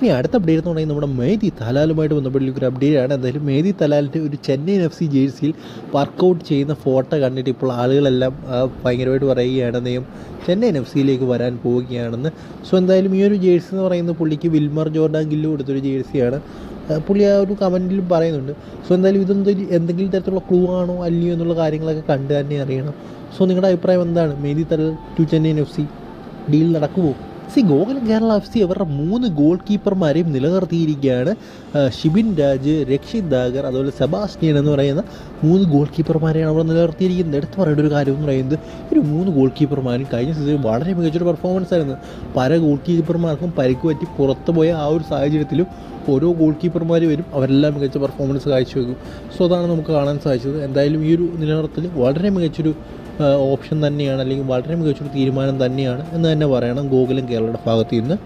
ഇനി അടുത്ത അപ്ഡേറ്റ് എന്ന് പറയുന്നത് നമ്മുടെ മേദി തലാലുമായിട്ട് ബന്ധപ്പെട്ടുള്ള ഒരു അപ്ഡേറ്റ് ആണ്. എന്തായാലും മേദി തലാലിന്റെ ഒരു ചെന്നൈ എഫ് സി ജേഴ്സിയിൽ വർക്കൗട്ട് ചെയ്യുന്ന ഫോട്ടോ കണ്ടിട്ട് ഇപ്പോൾ ആളുകളെല്ലാം ഭയങ്കരമായിട്ട് പറയുകയാണ് ചെന്നൈ എഫ് സിയിലേക്ക് വരാൻ പോവുകയാണെന്ന്. സോ എന്തായാലും ഈ ഒരു ജേഴ്സി എന്ന് പറയുന്നത് പുള്ളിക്ക് വിൽമർ ജോർഡാൻ ഗില്ല് കൊടുത്തൊരു ജേഴ്സിയാണ് പുള്ളി ആ ഒരു കമന്റിലും പറയുന്നുണ്ട്. സോ എന്തായാലും ഇതെന്തെങ്കിലും എന്തെങ്കിലും തരത്തിലുള്ള ക്ലൂ ആണോ അല്ലയോ എന്നുള്ള കാര്യങ്ങളൊക്കെ കണ്ട് തന്നെ അറിയണം. സോ നിങ്ങളുടെ അഭിപ്രായം എന്താണ്? Mehdi Talal to Chennai F C? Deal നടക്കുമോ സി ഗോകുലം കേരള എഫ് സി അവരുടെ മൂന്ന് ഗോൾ കീപ്പർമാരെയും നിലനിർത്തിയിരിക്കുകയാണ് ഷിബിൻ രാജ് രക്ഷിത് ദാഗർ അതുപോലെ സെബാസ്റ്റിയൻ എന്ന് പറയുന്ന മൂന്ന് ഗോൾ കീപ്പർമാരെയാണ് അവർ നിലനിർത്തിയിരിക്കുന്നത്. എടുത്തു പറയേണ്ട ഒരു കാര്യം എന്ന് പറയുന്നത് ഒരു മൂന്ന് ഗോൾ കീപ്പർമാരും കഴിഞ്ഞ സീസണിൽ വളരെ മികച്ചൊരു പെർഫോമൻസ് ആയിരുന്നു. പല ഗോൾ കീപ്പർമാർക്കും പരിക്ക് പറ്റി പുറത്തു പോയ ആ ഒരു സാഹചര്യത്തിലും ഓരോ ഗോൾ കീപ്പർമാർ വരും അവരെല്ലാം മികച്ച പെർഫോമൻസ് കാഴ്ചവെക്കും. സോ അതാണ് നമുക്ക് കാണാൻ സാധിച്ചത്. എന്തായാലും ഈ ഒരു നിലനിർത്തൽ വളരെ മികച്ചൊരു ഓപ്ഷൻ തന്നെയാണ് അല്ലെങ്കിൽ വളരെ മികച്ചൊരു തീരുമാനം തന്നെയാണ് എന്ന് തന്നെ പറയണം ഗോകുലം കേരളയുടെ ഭാഗത്ത് നിന്ന്